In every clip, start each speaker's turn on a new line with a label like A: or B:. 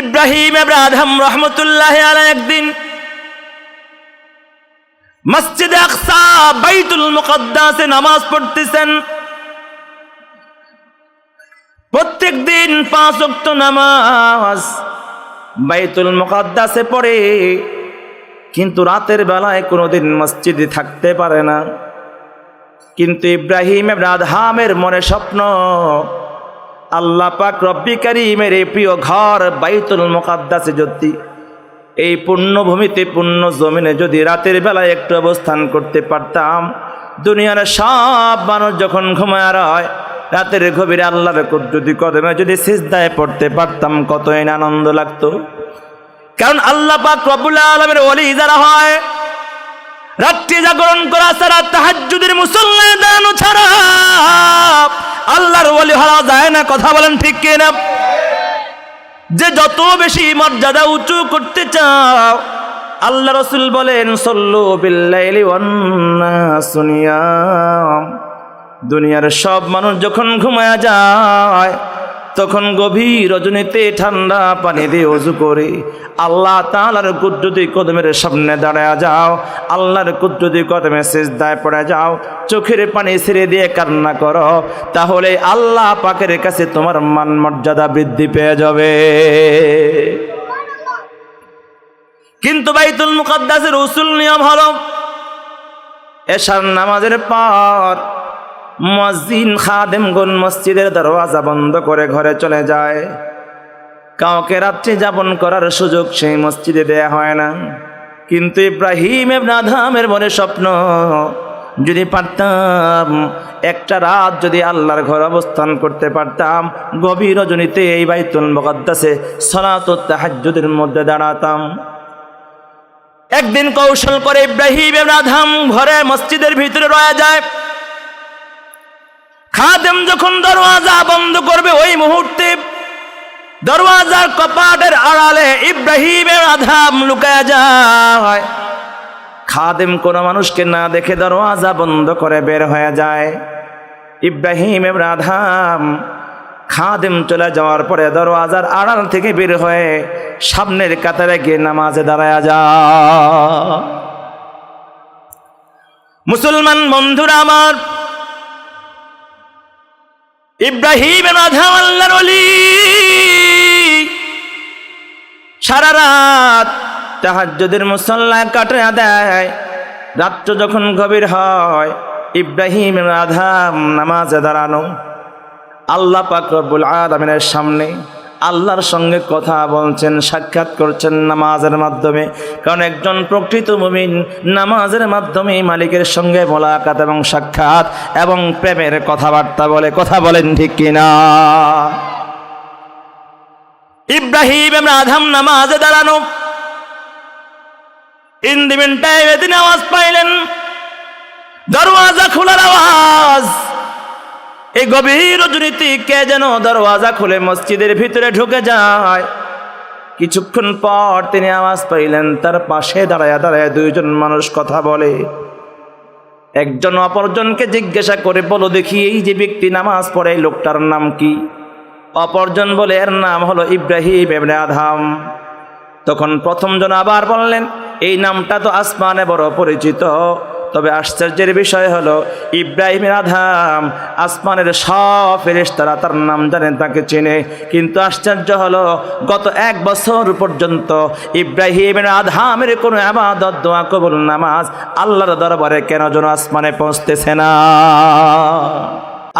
A: ইব্রাহিম এবার রহমতুল্লাহ আলা একদিন মসজিদে আকসা বাইতুল মুকদ্দাসে নামাজ পড়তেছেন। প্রত্যেক দিন পাঁচ ওয়াক্ত নামাজ বাইতুল মুকদ্দাসে পড়ে, কিন্তু রাতের বেলায় কোনোদিন মসজিদে থাকতে পারে না। কিন্তু ইব্রাহিম এবার আদহামের মনে স্বপ্ন আল্লাহ পাক রব্বি এই প্রিয় ঘর বাইতুল মোকাদ্দাসে যদি, এই পুণ্যভূমিতে পুণ্য জমিনে যদি রাতের বেলায় একটু অবস্থান করতে পারতাম, দুনিয়ার সব মানুষ যখন ঘুমায় রয়, রাতের গভীরে আল্লাহর যদি কদমে যদি সিজদায় পড়তে পারতাম, কতই আনন্দ লাগতো। কারণ আল্লাহ পাক রব্বুল আলমের অলি যারা হয় রাত্রি জাগরণ করা ছাড়া তাহাজ্জুদের মুসল্লা দানো ছাড়া। আল্লাহর ওলি হওয়া যায় না, কথা বলেন ঠিক কিনা? যে যত বেশি মর্যাদা উঁচু করতে চাও, আল্লাহ রসুল বলেন, সল্লু বিল্লাইলি দুনিয়ার সব মানুষ যখন ঘুমায়া যায় তখন গভীর রজনীতে ঠান্ডা পানি দিয়ে অজু করে। আল্লাহ তালার কুদ্রুতি কদমের সামনে দাঁড়ায় যাও। আল্লাহর কুদ্রুতি কদমে দায় পড়ে যাও। চোখের পানি ছেড়ে দিয়ে কান্না করো। তাহলে আল্লাহ পাকের কাছে তোমার মান মর্যাদা বৃদ্ধি পেয়ে যাবে। কিন্তু বাইতুল মুকাদ্দাসের উসুল নিয়ম হলো এশার নামাজের পর মসজিদ খাদেমগুন মসজিদের দরওয়াজা বন্ধ করে ঘরে চলে যায়। কাউকে রাত্রি যাপন করার সুযোগ সেই মসজিদে দেয়া হয় না। কিন্তু ইব্রাহিম আধামের মনে স্বপ্ন, যদি পারতাম, একটা রাত যদি আল্লাহর ঘর অবস্থান করতে পারতাম, গভীর রজনীতে এই বাইতুল মুকদ্দাসে সলাত তাহাজ্জুদের মধ্যে দাঁড়াতাম। একদিন কৌশল করে ইব্রাহিম আধাম ঘরে মসজিদের ভিতরে রয়ে যায়। খাদেম যখন দরওয়াজা বন্ধ করবে ওই মুহূর্তে দরওয়াজার কপাটের আড়ালে ইব্রাহিমের আধাম লুকায় যায়। খাদেম কোনো মানুষকে না দেখে দরওয়াজা বন্ধ করে বের হয়ে যায়। ইব্রাহিমের আধাম খাদেম চলে যাওয়ার পরে দরওয়াজার আড়াল থেকে বের হয়ে সামনের কাতারে গিয়ে নামাজে দাঁড়ায় যা মুসলমান বন্ধুরা আমার ইব্রাহিম সারা রাত তাহাজ্জুদের মুসল্লায় কাটা দেয়। রাত্র যখন গভীর হয়, ইব্রাহিম আধাম নামাজে দাঁড়ানো। আল্লাহ পাক রব্বুল আলমিনের সামনে আল্লাহর সঙ্গে কথা বলছেন, সাক্ষাৎ করছেন নামাজের মাধ্যমে। কারণ একজন প্রকৃত মুমিন নামাজের মাধ্যমে মালিকের সঙ্গে মোলাকাত এবং সাক্ষাৎ এবং প্রেমের কথাবার্তা বলে। কথা বলেন ঠিক কিনা? ইব্রাহিম আধাম নামাজে দাঁড়ানো। টাইমে তিনি আওয়াজ পাইলেন। দরওয়াজা খোলার আওয়াজ। এই গভীর রজনীতি কে যেন দরওয়াজা খুলে মসজিদের ভিতরে ঢুকে যায়। কিছুক্ষণ পর তিনি আওয়াজ পাইলেন, তার পাশে দাঁড়ায় দাঁড়ায় দুইজন মানুষ কথা বলে। একজন অপরজনকে জিজ্ঞাসা করে, বলো দেখি, এই যে ব্যক্তি নামাজ পড়ে লোকটার নাম কি? অপরজন বলে, এর নাম হলো ইব্রাহিম এবনে আধাম তখন প্রথমজন আবার বললেন, এই নামটা তো আসমানে বড় পরিচিত। তবে আশ্চর্যের বিষয় হলো, ইব্রাহিমের আধাম আসমানের সব ফেরেশতারা তার নাম জানেন তাকে চেনে। কিন্তু আশ্চর্য হলো, গত এক বছর পর্যন্ত ইব্রাহিমের আধামের কোনো আবাদত, দোয়া, কবুল, নামাজ আল্লাহর দরবারে কেন যেন আসমানে পৌঁছতেছে না?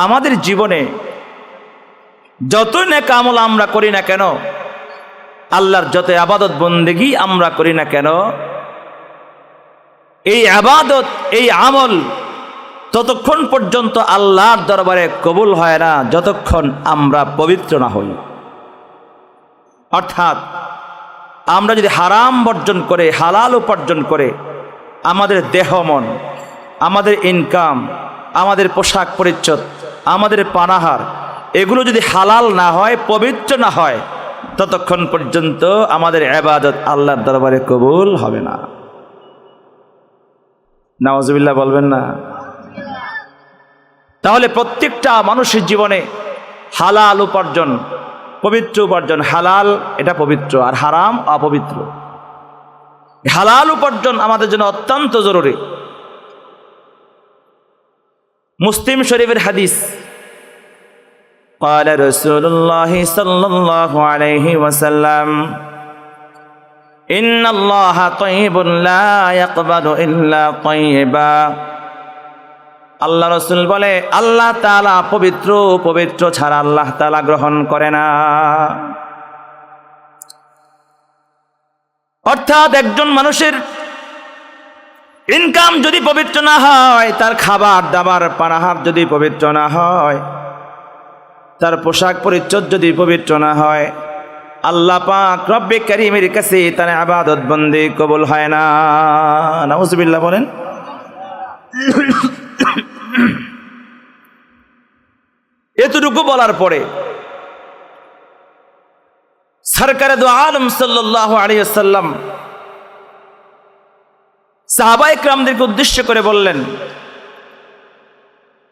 A: আমাদের জীবনে যতই না আমল আমরা করি না কেন, আল্লাহর যত আবাদত, বন্দেগি আমরা করি না কেন এই আবাদত, এই আমল ততক্ষণ পর্যন্ত আল্লাহর দরবারে কবুল হয় না, যতক্ষণ আমরা পবিত্র না হই। অর্থাৎ আমরা যদি হারাম বর্জন করে, হালাল উপার্জন করে, আমাদের দেহ মন, আমাদের ইনকাম আমাদের পোশাক পরিচ্ছদ, আমাদের পানাহার, এগুলো যদি হালাল না হয়, পবিত্র না হয়, ততক্ষণ পর্যন্ত আমাদের আবাদত আল্লাহর দরবারে কবুল হবে না। নওয়াজবিল্লাহ বলবেন না তাহলে প্রত্যেকটা মানুষের জীবনে হালাল উপার্জন পবিত্র উপার্জন হালাল এটা পবিত্র আর হারাম অপবিত্র হালাল উপার্জন আমাদের জন্য অত্যন্ত জরুরি মুসলিম শরীফের হাদিস قال رسول الله صلى الله عليه وسلم إن الله طيب لا يقبل إلا طيبا আল্লাহ রসুল বলে আল্লাহ তালা পবিত্র পবিত্র ছাড়া আল্লাহ তালা গ্রহণ করে না অর্থাৎ একজন মানুষের ইনকাম যদি পবিত্র না হয় তার খাবার দাবার পানাহার যদি পবিত্র না হয় তার পোশাক পরিচ্ছদ যদি পবিত্র না হয় আল্লাহ পাক রব্বে করিমের কাছে তার আবাদত বন্দে কবুল হয় না। নাউজবিল্লা বলেন। এতটুকু বলার পরে সরকারে দু আলম সাল্লাহ আলিয়াল্লাম সাহাবাই ক্রামদেরকে উদ্দেশ্য করে বললেন,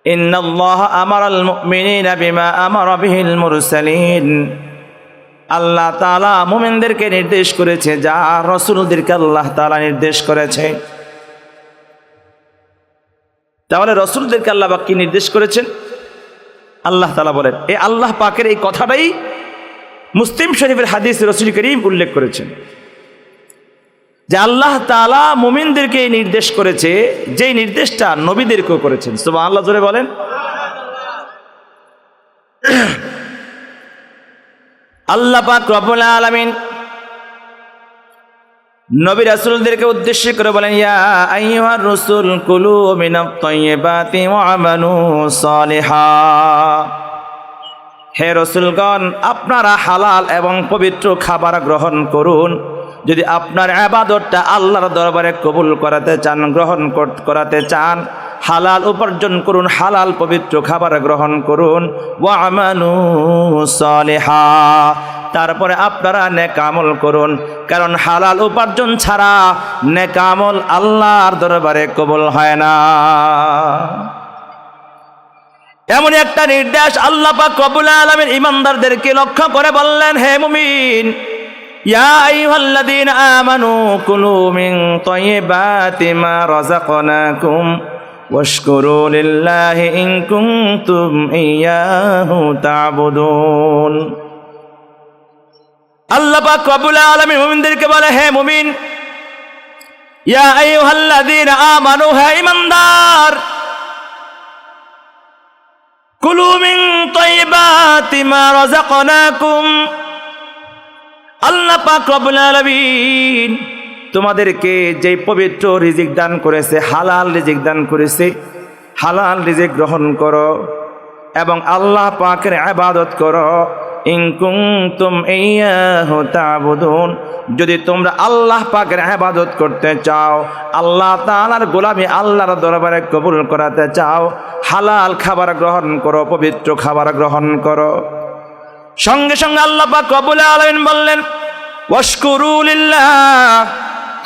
A: ইন্নাল্লাহ আমার আল মিনা বিমা আমার মুরসালিন। আল্লাহ তালা মোমেনদেরকে নির্দেশ করেছে, যা রসুলদেরকে আল্লাহ তালা নির্দেশ করেছে। তাহলে রসুলদেরকে আল্লাহ পাক কি নির্দেশ করেছেন? আল্লাহ তালা বলেন এই আল্লাহ পাকের এই কথাটাই মুসলিম শরীফের হাদিস রসুল করিম উল্লেখ করেছেন। যে আল্লাহ তালা মুমিনদেরকে এই নির্দেশ করেছে, যেই নির্দেশটা নবীদেরকেও করেছেন। সুবা আল্লাহ জোরে বলেন। আল্লাহ পাক রব্বুল আলামিন নবী রাসূলদেরকে উদ্দেশ্য করে বলেন, ইয়া আইয়ুহার রাসূল, কুলু মিনাত তাইয়্যিবাতি ওয়া আমালু সালিহা। হে রসুলগণ, আপনারা হালাল এবং পবিত্র খাবার গ্রহণ করুন। যদি আপনার আবাদতটা আল্লাহর দরবারে কবুল করাতে চান, গ্রহণ করাতে চান হালাল উপার্জন করুন, হালাল পবিত্র খাবার গ্রহণ করুন। ওয়ামানু সালেহা। তারপরে আপনারা নেকামল করুন। কারণ হালাল উপার্জন ছাড়া নেকামল আল্লাহর দরবারে কবুল হয় না। এমন একটা নির্দেশ আল্লাহ পাক কবুল আলামিন ইমানদারদেরকে লক্ষ্য করে বললেন, হে মুমিন, ইয়া আইয়ুহাল্লাযীনা আমানু কুলু মিন তাইয়্যিবাতি মা রাযাকনাকুম। ওয়াশকুরু লিল্লাহি ইন কুনতুম ইয়াহু তা'বুদুন আল্লাহ পাক রব্বুল আলামিন মুমিনদেরকে বলে, হে মুমিন, ইয়া আইয়ুহাল্লাযীনা আমানু, হে ইমানদার কুলু মিন তাইয়্যিবাতি মা রাযাকনাকুম। আল্লাহ পাক রব্বুল আলামিন তোমাদেরকে যে পবিত্র রিজিক দান করেছে, হালাল রিজিক দান করেছে, হালাল রিজিক গ্রহণ করো এবং আল্লাহ পাকের ইবাদত করো। যদি তোমরা আল্লাহ পাকের ইবাদত করতে চাও, আল্লাহ তাআলার গোলামি আল্লাহর দরবারে কবুল করাতে চাও, হালাল খাবার গ্রহণ করো, পবিত্র খাবার গ্রহণ করো। সঙ্গে সঙ্গে আল্লাহ পাক কবুল আলামিন বললেন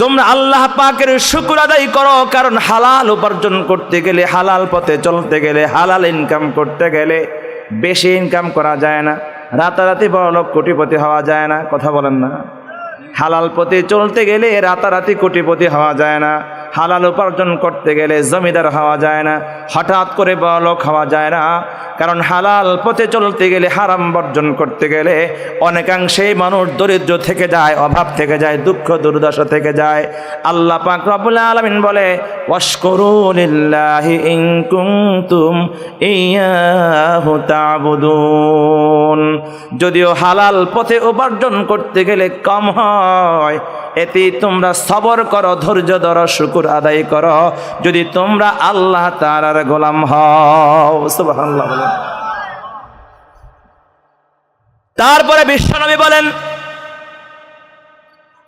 A: তোমরা আল্লাহ পাকের শুকুর আদায় করো, কারণ হালাল উপার্জন করতে গেলে, হালাল পথে চলতে গেলে, হালাল ইনকাম করতে গেলে বেশি ইনকাম করা যায় না। রাতারাতি বড় লোক কোটিপতি হওয়া যায় না, কথা বলেন না। হালাল পথে চলতে গেলে রাতারাতি কোটিপতি হওয়া যায় না। হালাল উপার্জন করতে গেলে জমিদার হওয়া যায় না, হঠাৎ করে বড়লোক হওয়া যায় না। কারণ হালাল পথে চলতে গেলে, হারাম বর্জন করতে গেলে অনেকাংশেই মানুষ দরিদ্র থেকে যায়, অভাব থেকে যায়, দুঃখ দুর্দশা থেকে যায়। আল্লাহ পাক রব্বুল আলামিন বলে যদিও হালাল পথে উপার্জন করতে গেলে কম হয় এতে তোমরা সবর করো, ধৈর্য ধরো, শুকুর আদায় করো। যদি তোমরা আল্লাহ তারার গোলাম হল্লাহ বলেন। তারপরে বিশ্বনবী বলেন,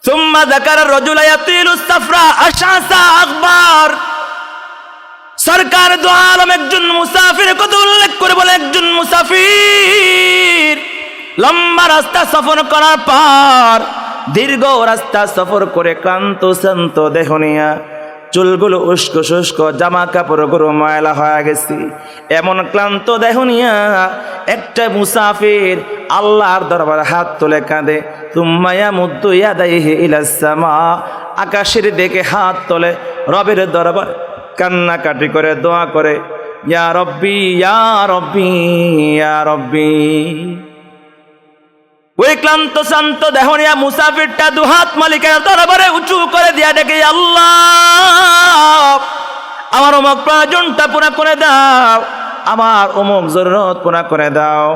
A: সুম্মা জাকার রজুল ইয়াতিলু সাফরা আশাসা আকবার। সরকার দু আলম একজন মুসাফির কত উল্লেখ করে বলে, একজন মুসাফির লম্বা রাস্তা সফর করার পর দীর্ঘ রাস্তা সফর করে ক্লান্ত শান্ত দেহ নিয়া চুলগুলো উস্কো শুষ্ক জামা কাপড়গুলো ময়লা হয়ে গেছি। এমন ক্লান্ত দেহনিয়া একটা মুসাফির আল্লাহর দরবার হাত তুলে কাঁদে। তুম্মায়া মুদ্দু ইয়াদাইহি ইলাসামা আকাশের দিকে হাত তোলে, রবের দরবার কান্নাকাটি করে, দোয়া করে, ইয়া রব্বি ইয়া রব্বি ইয়া রব্বি। ওই ক্লান্ত, শান্ত, দেহনিয়া মুসাফিরটা দুহাত মালিকের দরবারে উঁচু করে দিয়া ডেকে, আল্লাহ, আমার অমুক প্রয়োজনটা পুরা করে দাও, আমার অমুক জরুরত পুরা করে দাও,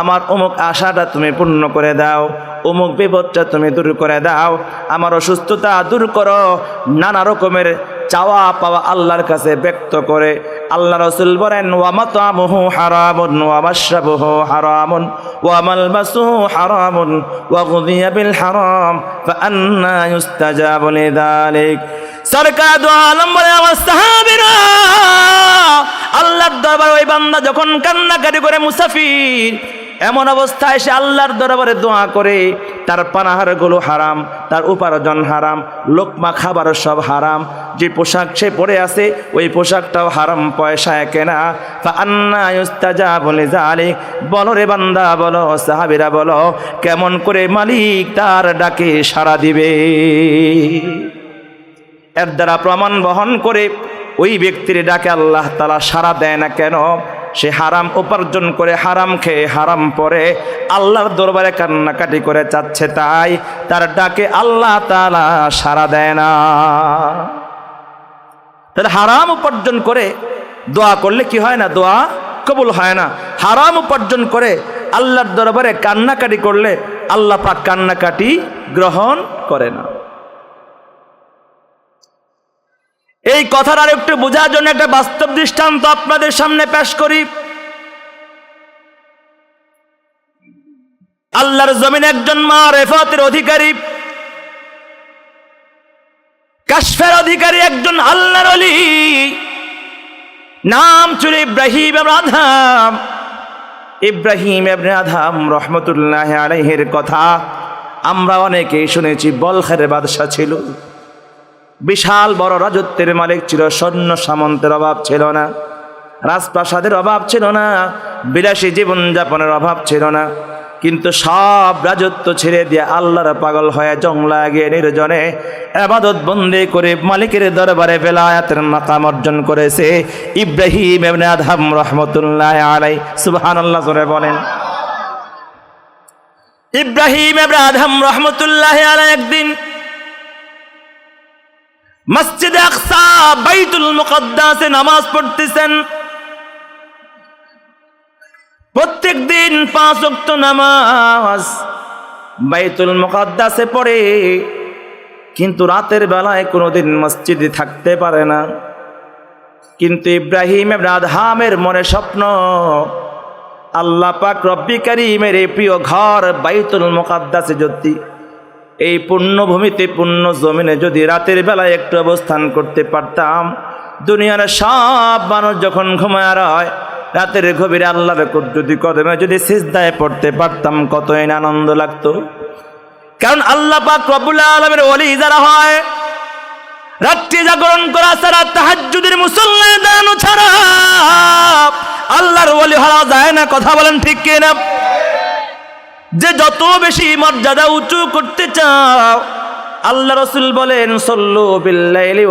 A: আমার অমুক আশাটা তুমি পূর্ণ করে দাও, অমুক বিপদটা তুমি দূর করে দাও, আমার অসুস্থতা দূর করো। নানা রকমের চাওয়া পাওয়া আল্লাহর কাছে ব্যক্ত করে আল্লাহ রসুল বলেন ওয়ামাতামুহু হারামুন ওয়ামাশরাবুহু হারামুন ওয়ামালবাসুহু হারামুন ওয়াগুযিয়া বিল হারাম ফাআন্না ইউস্তাজাবু লিযালিক। সরকার দু আলম বলে, আমার সাহাবীরা, আল্লাহর দরবারে ওই বান্দা যখন কান্নাকাটি করে মুসাফির, এমন অবস্থায় সে আল্লাহর দরবারে দোয়া করে তার পানাহারগুলো হারাম, তার উপার্জন হারাম, লোকমা খাবার সব হারাম। যে পোশাক সে পরে আছে, ওই পোশাকটাও হারাম পয়সায় কেনা। তা আন্না ইস্তাজা বলে জালে বলো রে বান্দা, বলো সাহাবিরা, বলো কেমন করে মালিক তার ডাকে সাড়া দিবে। এর দ্বারা প্রমাণ বহন করে ওই ব্যক্তির ডাকে আল্লাহ তালা সাড়া দেয় না কেন? সে হারাম উপার্জন করে হারাম খেয়ে হারাম পরে আল্লাহর দরবারে কান্নাকাটি করে চাচ্ছে তাই তার ডাকে আল্লাহ তালা সাড়া দেয় না। তাহলে হারাম উপার্জন করে দোয়া করলে কি হয় না? দোয়া কবুল হয় না। হারাম উপার্জন করে আল্লাহর দরবারে কান্নাকাটি করলে আল্লাহ পাক কান্নাকাটি গ্রহণ করে না। এই কথার আর একটু বোঝার জন্য একটা বাস্তব দৃষ্টান্ত আপনাদের সামনে পেশ করি। আল্লাহর জমিন একজন মা রেফাতের অধিকারী, কাশফের অধিকারী একজন আল্লাহর অলি নাম ছিল ইব্রাহিম আধাম ইব্রাহিম আধাম রহমতুল্লাহ আলাইহের কথা আমরা অনেকেই শুনেছি, বলখের বাদশা ছিল। বিশাল বড় রাজত্বের মালিক ছিল সৈন্য সামন্তের অভাব ছিল না। রাজপ্রাসাদের অভাব ছিল না। বিলাসী জীবনযাপনের অভাব ছিল না। কিন্তু সব রাজত্ব ছেড়ে দিয়ে আল্লাহর পাগল হয়ে জংলা গিয়ে নির্জনে আবাদত বন্দি করে মালিকের দরবারে বেলায়াতের মাকাম অর্জন করেছে ইব্রাহিম আধাম রহমতুল্লাহ আলাই সুবহান আল্লাহ বলেন। ইব্রাহিম আধাম রহমতুল্লাহ আলাই একদিন মসজিদ আকসা বাইতুল মুকদ্দাসে নামাজ পড়তেছেন। প্রত্যেক দিন পাঁচ ওয়াক্ত নামাজ বাইতুল মুকদ্দাসে পড়ে, কিন্তু রাতের বেলায় কোনোদিন মসজিদে থাকতে পারে না। কিন্তু ইব্রাহিম আদহামের মনে স্বপ্ন, আল্লাহ পাক রব্বি প্রিয় ঘর বাইতুল মুকদ্দাসে যদি এই পুণ্যভূমিতে পুণ্য জমিনে যদি রাতের বেলায় একটু অবস্থান করতে পারতাম, দুনিয়ার সব মানুষ যখন ঘুমায় রয়, রাতের গভীরে আল্লাহর যদি কদমে যদি সিজদায় পড়তে পারতাম, কতই না আনন্দ লাগতো। কারণ আল্লাহ পাক রব্বুল আলমের অলি যারা হয়, রাত্রি জাগরণ করা ছাড়া তাহাজ্জুদের মুসল্লায় দাঁড়ানো ছাড়া আল্লাহর ওলি হওয়া যায় না, কথা বলেন ঠিক কিনা? যে যত বেশি মর্যাদা উঁচু করতে চাও, আল্লাহ রসুল বলেন, সল্লু বিল্লাইলি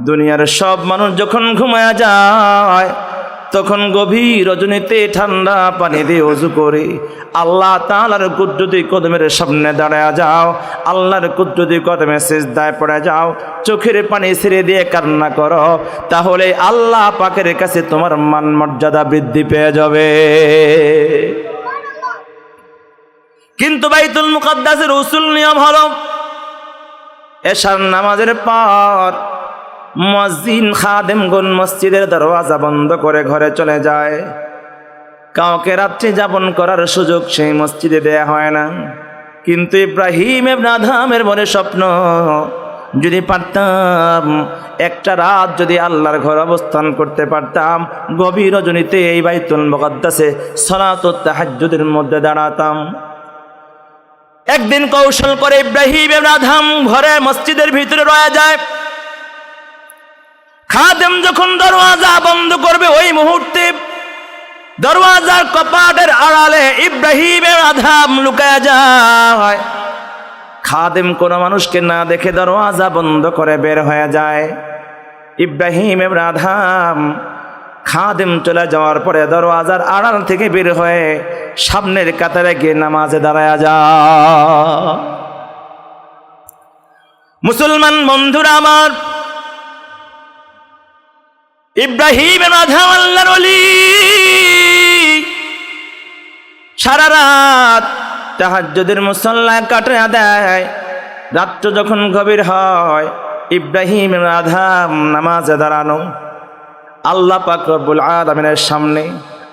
A: দুনিয়ার সব মানুষ যখন ঘুমায়া যায় তখন গভীর রজনীতে ঠান্ডা পানি দিয়ে অজু করে। আল্লাহ তালার কুদ্রুতি কদমের সামনে দাঁড়ায় যাও। আল্লাহর কুদ্রুতি কদমে শেষ দায় পড়ে যাও। চোখের পানি ছেড়ে দিয়ে কান্না করো। তাহলে আল্লাহ পাকের কাছে তোমার মান মর্যাদা বৃদ্ধি পেয়ে যাবে। কিন্তু বাইতুল মুকদ্দাসের উসুল নিয়ম হলো এশার নামাজের পর মসজিদ খাদেমগুন মসজিদের দরওয়াজা বন্ধ করে ঘরে চলে যায়। কাউকে রাত্রি যাপন করার সুযোগ সেই মসজিদে দেয়া হয় না। কিন্তু ইব্রাহিম আধামের মনে স্বপ্ন, যদি পারতাম, একটা রাত যদি আল্লাহর ঘর অবস্থান করতে পারতাম, গভীর রজনীতে এই বাইতুল মুকদ্দাসে সলাত তাহাজ্জুদের মধ্যে দাঁড়াতাম। একদিন কৌশল করে ইব্রাহিম আদহাম ঘরে মসজিদের ভিতরে রয়ে যায়। খাদেম যখন দরওয়াজা বন্ধ করবে, ওই মুহূর্তে দরওয়াজার কপাটের আড়ালে ইব্রাহিমের আধাম লুকায় যায়। খাদেম কোনো মানুষকে না দেখে দরওয়াজা বন্ধ করে বের হয়ে যায়। ইব্রাহিম এবার আধাম খাদেম চলে যাওয়ার পরে দরওয়াজার আড়াল থেকে বের হয়ে সামনের কাতারে গিয়ে নামাজে দাঁড়ায় যা মুসলমান বন্ধুরা আমার ইব্রাহিম অলি সারা রাত তাহাজ্জুদের মুসল্লা কাটা দেয় রাত্র যখন গভীর হয় ইব্রাহিম আধাম নামাজে দাঁড়ানো। আল্লাহ পাক রব্বুল সামনে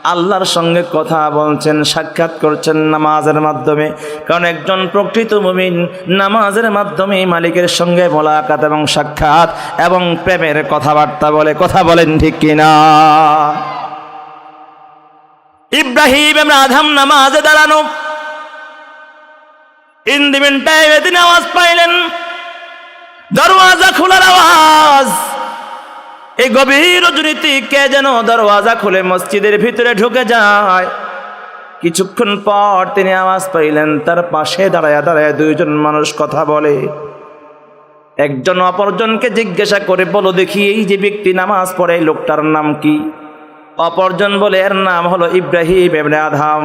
A: আল্লাহর সঙ্গে কথা বলছেন, সাক্ষাৎ করছেন নামাজের মাধ্যমে। কারণ একজন প্রকৃত মুমিন নামাজের মাধ্যমে মালিকের সঙ্গে মোলাকাত এবং সাক্ষাৎ এবং প্রেমের কথাবার্তা বলে। কথা বলেন ঠিক কিনা? ইব্রাহিম আধাম নামাজে দাঁড়ানো। ইন দি মিন টাইম আওয়াজ পাইলেন। দরওয়াজা খোলার আওয়াজ। এই গভীর রজনীতি কে যেন দরওয়াজা খুলে মসজিদের ভিতরে ঢুকে যায়। কিছুক্ষণ পর তিনি আওয়াজ পাইলেন, তার পাশে দাঁড়ায় দাঁড়ায় দুইজন মানুষ কথা বলে। একজন অপরজনকে জিজ্ঞাসা করে, বলো দেখি এই যে ব্যক্তি নামাজ পড়ে লোকটার নাম কি? অপরজন বলে, এর নাম হলো ইব্রাহিম এবনে আধাম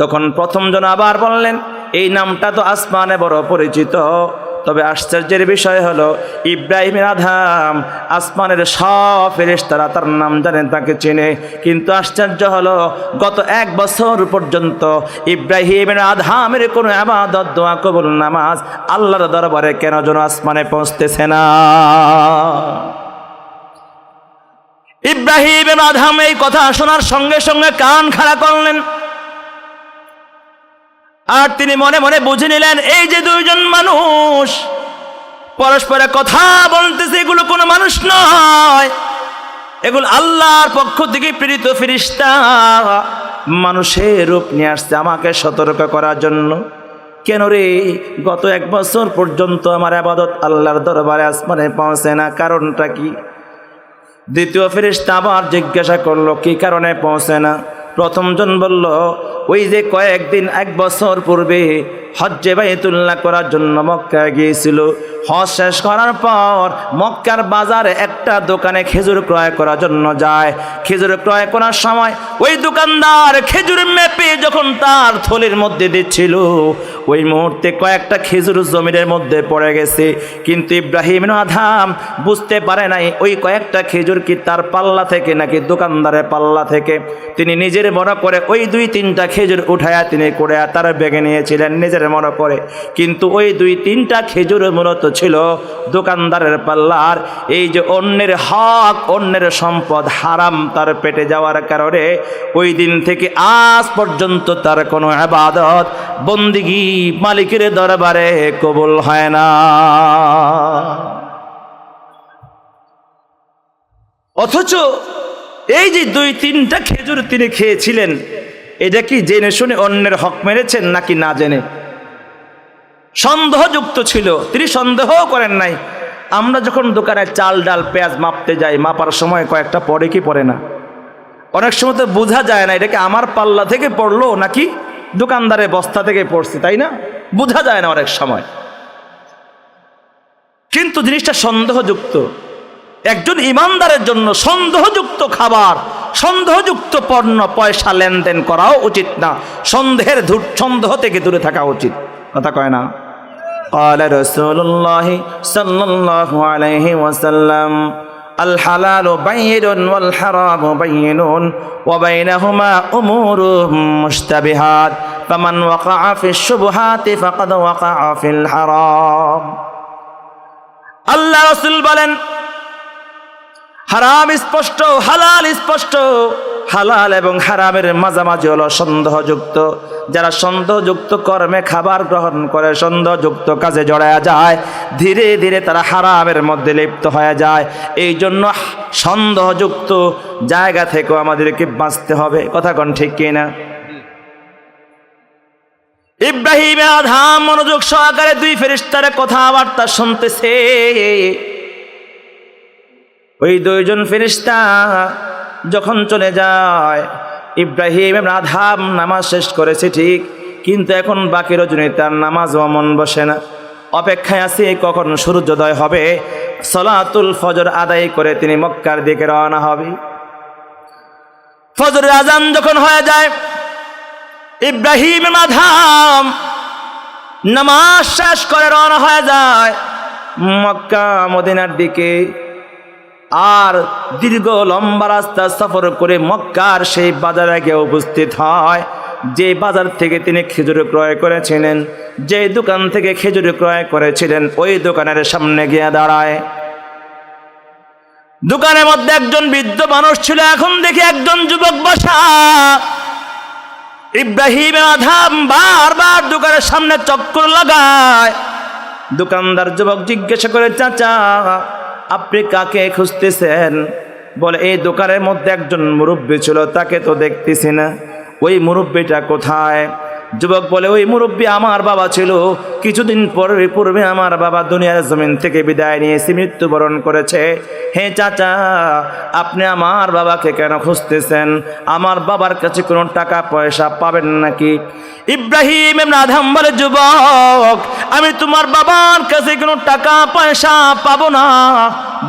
A: তখন প্রথমজন আবার বললেন, এই নামটা তো আসমানে বড় পরিচিত। তবে আশ্চর্যের বিষয় হলো, ইব্রাহিমের আধাম আসমানের সব ফেরেশতারা তার নাম জানেন, তাকে চেনে। কিন্তু আশ্চর্য হলো, গত এক বছর পর্যন্ত ইব্রাহিমের আধামের কোনো আবাদত, দোয়া, কবুল, নামাজ আল্লাহর দরবারে কেন যেন আসমানে পৌঁছতেছে না? ইব্রাহিম আধাম এই কথা শোনার সঙ্গে সঙ্গে কান খাড়া করলেন। আর তিনি মনে মনে বুঝে নিলেন, এই যে দুইজন মানুষ, পরস্পরে কথা বলতেছে, এগুলো কোনো মানুষ নয়। এগুলো আল্লাহর পক্ষ থেকে প্রেরিত ফিরিস্তা মানুষের রূপ নিয়ে আসছে আমাকে সতর্ক করার জন্য। কেন রে, গত এক বছর পর্যন্ত আমার আবাদত আল্লাহর দরবারে আসমানে পৌঁছে না, কারণটা কি? দ্বিতীয় ফেরিস্তা আবার জিজ্ঞাসা করল, কি কারণে পৌঁছে না? প্রথমজন বলল ওই যে কয়েকদিন, এক বছর পূর্বে হজ্জে বাইতুল্লাহ করার জন্য মক্কা গিয়েছিল। হজ শেষ করার পর মক্কার বাজারে একটা দোকানে খেজুর ক্রয় করার জন্য যায়। খেজুর ক্রয় করার সময় ওই দোকানদার খেজুর মেপে যখন তার থলির মধ্যে দিচ্ছিল, ওই মুহূর্তে কয়েকটা খেজুর জমিনের মধ্যে পড়ে গেছে। কিন্তু ইব্রাহিম আধাম বুঝতে পারে নাই ওই কয়েকটা খেজুর কি তার পাল্লা থেকে নাকি দোকানদারের পাল্লা থেকে। তিনি নিজের মনে করে ওই দুই তিনটা খেজুর উঠায়া তিনি করে তার বেগে নিয়েছিলেন নিজের মনে করে কিন্তু ওই দুই তিনটা খেজুর মূলত ছিল দোকানদারের পাল্লার। এই যে অন্যের হক, অন্যের সম্পদ হারাম তার পেটে যাওয়ার কারণে ওই দিন থেকে আজ পর্যন্ত তার কোনো আবাদত বন্দিগি মালিকের দরবারে কবুল হয় না। অথচ এই যে দুই তিনটা খেজুর তিনি খেয়েছিলেন এটা কি জেনে শুনে অন্যের হক মেরেছেন নাকি না জেনে? সন্দেহযুক্ত ছিল, তিনি সন্দেহও করেন নাই। আমরা যখন দোকানে চাল, ডাল, পেঁয়াজ মাপতে যাই, মাপার সময় কয়েকটা পড়ে কি পড়ে না? অনেক সময় তো বোঝা যায় না এটাকে আমার পাল্লা থেকে পড়ল নাকি দোকানদারের বস্তা থেকে পড়ছে, তাই না? বোঝা যায় না অনেক সময়। কিন্তু জিনিসটা সন্দেহযুক্ত। একজন ইমানদারের জন্য সন্দেহযুক্ত খাবার সন্দেহযুক্ত পণ্য পয়সা লেনদেন করাও উচিত না সন্দেহের ধূর সন্দেহ থেকে দূরে থাকা উচিত কথা কয় না قال رسول الله صلى الله عليه وسلم الحلال بين والحرام بين وبينهما أمور مشتبهات فمن وقع في الشبهات فقد وقع في الحرام আল্লাহ রসুল বলেন হারাম স্পষ্ট, হালাল স্পষ্ট। হালাল এবং হারামের মাঝামাঝি হলো সন্দেহযুক্ত। যারা সন্দেহযুক্ত কর্মে খাবার গ্রহণ করে, সন্দেহযুক্ত কাজে জড়ায়া যায়, ধীরে ধীরে তারা হারামের মধ্যে লিপ্ত হয়ে যায়। এই জন্য সন্দেহযুক্ত জায়গা থেকেও আমাদেরকে বাঁচতে হবে। কথা কোন ঠিক কিনা ইব্রাহিম আধাম মনোযোগ সহকারে দুই ফেরিস্তারে কথাবার্তা শুনতেছে। ওই দুইজন ফেরিস্তা যখন চলে যায়, ইব্রাহিম রাধাম নামাজ শেষ করেছে ঠিক, কিন্তু এখন বাকি রজনী তার নামাজ অমন বসে না। অপেক্ষায় আছে কখন সূর্যোদয় হবে, সলাতুল ফজর আদায় করে তিনি মক্কার দিকে রওনা হবে। ফজরের আজান যখন হয়ে যায়, ইব্রাহিম আধাম নামাজ শেষ করে রওনা হয়ে যায় মক্কা মদিনার দিকে। আর দীর্ঘ লম্বা রাস্তা সফর করে মক্কার সেই বাজারে গিয়ে উপস্থিত হয়। যে বাজার থেকে তিনি খেজুর ক্রয় করেছিলেন, যে দোকান থেকে খেজুর ক্রয় করেছিলেন, ওই দোকানের সামনে গিয়ে দাঁড়ায়। দোকানের মধ্যে একজন বৃদ্ধ মানুষ ছিল, এখন দেখি একজন যুবক বসা। ইব্রাহিম আধাম বারবার দোকানের সামনে চক্কর লাগায়। দোকানদার যুবক জিজ্ঞাসা করে, চাচা আপনি কাকে খুঁজতেছেন? বলে, এই দোকানের মধ্যে একজন মুরব্বী ছিল, তাকে তো দেখতেছি না। ওই মুরব্বীটা কোথায়? যুবক বলে, ওই মুরব্বী আমার বাবা ছিল। কিছুদিন পরে পূর্বে আমার বাবা দুনিয়ার জমিন থেকে বিদায় নিয়েছে মৃত্যুবরণ করেছে। হে চাচা, আপনি আমার বাবাকে কেন খুঁজতেছেন? আমার বাবার কাছে কোনো টাকা পয়সা পাবেন নাকি? ইব্রাহিম আধাম বলে, যুবক, আমি তোমার বাবার কাছে কোনো টাকা পয়সা পাবো না,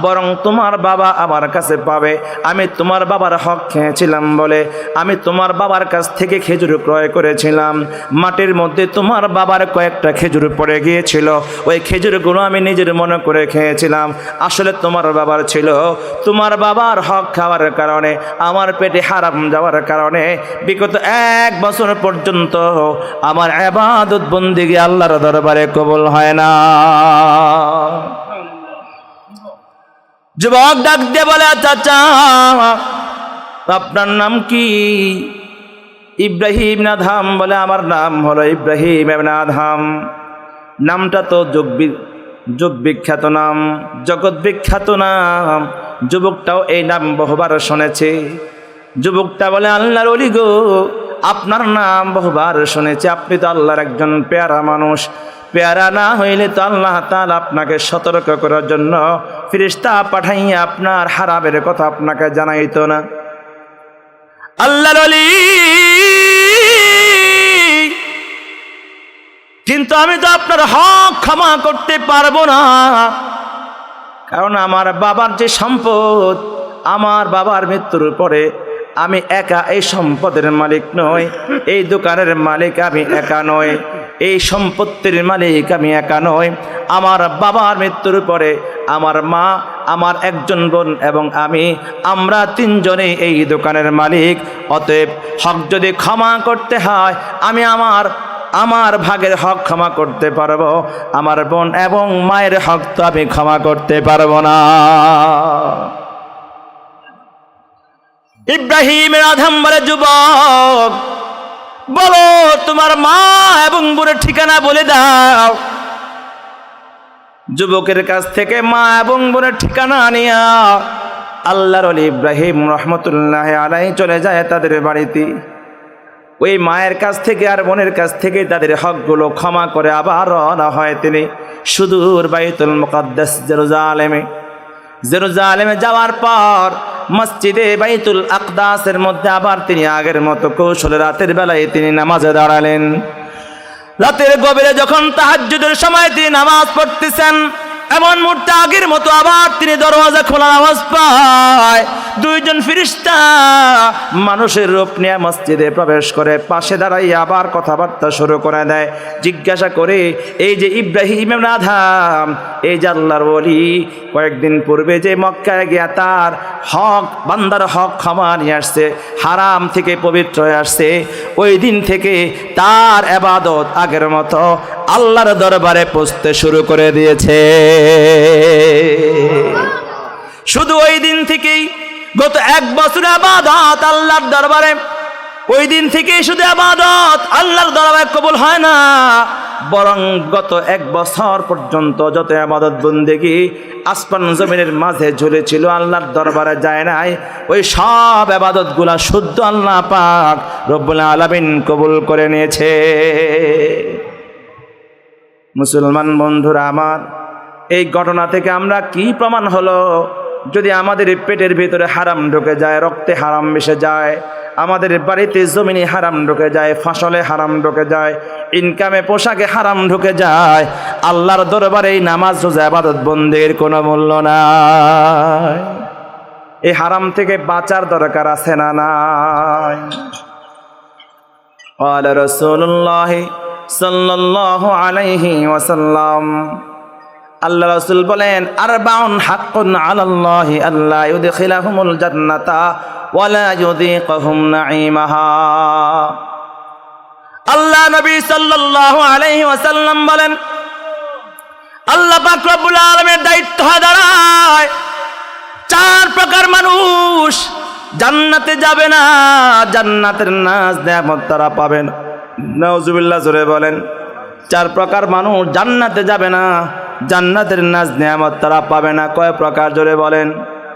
A: বরং তোমার বাবা আমার কাছে পাবে। আমি তোমার বাবার হক খেয়েছিলাম বলে, আমি তোমার বাবার কাছ থেকে খেজুর ক্রয় করেছিলাম। মাটির মধ্যে তোমার বাবার কয়েকটা খেজুর পড়ে গিয়েছিল। ওই খেজুরগুলো আমি নিজের মনে করে খেয়েছিলাম। আসলে তোমার বাবার ছিল। তোমার বাবার হক খাওয়ার কারণে, আমার পেটে হারাম যাওয়ার কারণে, বিগত এক বছর পর্যন্ত আমার আবাদত বন্দিগি আল্লাহর দরবারে কবুল হয় না। যুবক ডাক দিয়ে বলে, চাচা, আপনার নাম কি? ইব্রাহিম নাধাম বলে, আমার নাম হলো ইব্রাহিম নাধাম নামটা তো যোগ যোগ বিখ্যাত নাম জগৎ বিখ্যাত নাম। যুবকটাও এই নাম বহুবার শুনেছে। যুবকটা বলে, আল্লাহর অলি গো, আপনার নাম বহুবার শুনেছি। আপনি তো আল্লাহর একজন পেয়ারা মানুষ। পেয়ারা না হইলে তো আল্লাহ তাআলা আপনাকে সতর্ক করার জন্য ফিরিস্তা পাঠাইয়া আপনার হারাবের কথা আপনাকে জানাইতো না। আল্লাহর অলি কিন্তু আমি তো আপনার হক ক্ষমা করতে পারব না। কারণ আমার বাবার যে সম্পদ, আমার বাবার মৃত্যুর পরে আমি একা এই সম্পদের মালিক নই, এই দোকানের মালিক আমি একা নই, এই সম্পত্তির মালিক আমি একা নই। আমার বাবার মৃত্যুর পরে আমার মা, আমার একজন বোন এবং আমি, আমরা তিনজনে এই দোকানের মালিক। অতএব হক যদি ক্ষমা করতে হয়, আমি আমার আমার ভাগের হক ক্ষমা করতে পারব, আমার বোন এবং মায়ের হক তো আমি ক্ষমা করতে পারব না। ইব্রাহিমের আধাম বলে যুবক, বলো তোমার মা এবং বোনের ঠিকানা বলে দাও। যুবকের কাছ থেকে মা এবং বোনের ঠিকানা আনিয়া আল্লাহর ইব্রাহিম রহমতুল্লাহ আলাই চলে যায় তাদের বাড়িতে। ওই মায়ের কাছ থেকে আর বোনের কাছ থেকে তাদের হকগুলো ক্ষমা করে আবার রওনা হয় তিনি সুদূর বাইতুল মুকাদ্দাস জেরুজালেমে। জেরুজালেমে যাওয়ার পর মসজিদে বাইতুল আকদাসের মধ্যে আবার তিনি আগের মতো কৌশলে রাতের বেলায় তিনি নামাজে দাঁড়ালেন। রাতের গভীরে যখন তাহাজ্জুদের সময় তিনি নামাজ পড়তেছেন এমন মুহূর্তে আগের মতো আবার তিনি দরওয়াজা খোলার আওয়াজ পায়। দুইজন ফিরিস্তা মানুষের রূপ নিয়ে মসজিদে প্রবেশ করে, পাশে দাঁড়াই আবার কথাবার্তা শুরু করে দেয়। জিজ্ঞাসা করে, এই যে ইব্রাহিম রাধাম এই যে আল্লাহর বলি কয়েকদিন পূর্বে যে মক্কায় গিয়া তার হক, বান্দার হক ক্ষমা নিয়ে আসছে, হারাম থেকে পবিত্র হয়ে আসছে, ওই দিন থেকে তার এবাদত আগের মতো আল্লাহর দরবারে পৌঁছতে শুরু করে দিয়েছে। শুধু ওই দিন থেকেই, গত এক বছর আবাদত আল্লাহর দরবারে। ওই দিন থেকে শুধু আবাদত আল্লাহর দরবারে কবুল হয় না। বরং গত এক বছর পর্যন্ত যত আবাদত বন্দেগি আসমান জমিনের মাঝে ঝুলেছিল, আল্লাহর দরবারে যায় নাই। ওই সব আবাদতগুলা শুদ্ধ আল্লাহ পাক রব্বুল আলামিন কবুল করে নিয়েছে। মুসলমান বন্ধুরা আমার এই ঘটনা থেকে আমরা কি প্রমাণ হলো যদি আমাদের পেটের ভিতরে হারাম ঢুকে যায় রক্তে হারাম মিশে যায় আমাদের বাড়িতে জমিনে হারাম ঢুকে যায় ফসলে হারাম ঢুকে যায় ইনকামে পোশাকে হারাম ঢুকে যায় আল্লাহর দরবারে এই নামাজ রোজা আবাদত বন্দের কোনো মূল্য নাই এই হারাম থেকে বাঁচার দরকার আছে না নাই قال رسول الله সাল্লাল্লাহু আলাইহি ওয়াসাল্লাম। আল্লাহ রাসূল বলেন, আরবাউন হাক্কুন আলাল্লাহি আল্লা ইউদখিলাহুমুল জান্নাতা ওয়ালা ইউযীকহুম নাঈমাহা। আল্লাহ নবী সাল্লাল্লাহু আলাইহি ওয়াসাল্লাম বলেন, আল্লাহ পাক রব্বুল দায়িত্ব দাঁড়ায় চার প্রকার মানুষ জান্নাতে যাবে না, জান্নাতের নাচ নেয়ামত তারা পাবে না। নাউজুবিল্লাহ, জোরে বলেন। চার প্রকার মানুষ জান্নাতে যাবে না। জান্নাতের নাজ নেয়ামত তারা পাবে না। কয় প্রকার? জোরে বলেন।